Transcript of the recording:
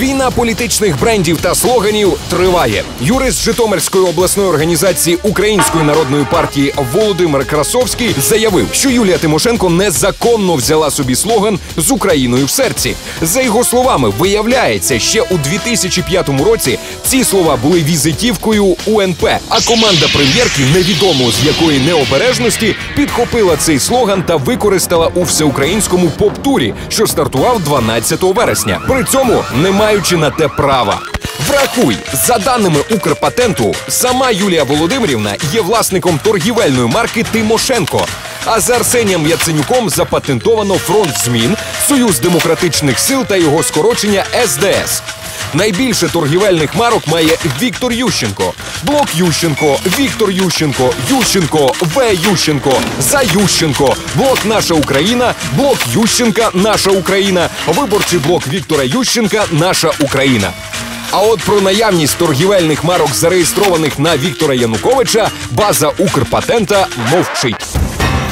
Війна політичних брендів та слоганів триває. Юрист Житомирської обласної організації Української народної партії Володимир Красовський заявив, що Юлія Тимошенко незаконно взяла собі слоган з Україною в серці. За його словами, виявляється, ще у 2005 році ці слова були візитівкою УНП. А команда прем'єрки, невідомо з якої необережності, підхопила цей слоган та використала у всеукраїнському поп-турі, що стартував 12 вересня. При цьому не маючи на те права. Врахуй, за даними Укрпатенту, сама Юлія Володимирівна є власником торгівельної марки Тимошенко. А за Арсенієм Яценюком запатентовано фронт змін, Союз демократичних сил та його скорочення СДС. Найбільше торгівельних марок має Віктор Ющенко, Блок Ющенко, Віктор Ющенко, Ющенко, В. Ющенко, За Ющенко, Блок Наша Україна, Блок Ющенка, Наша Україна, виборчий блок Віктора Ющенка, Наша Україна. А от про наявність торгівельних марок, зареєстрованих на Віктора Януковича, база Укрпатента мовчить.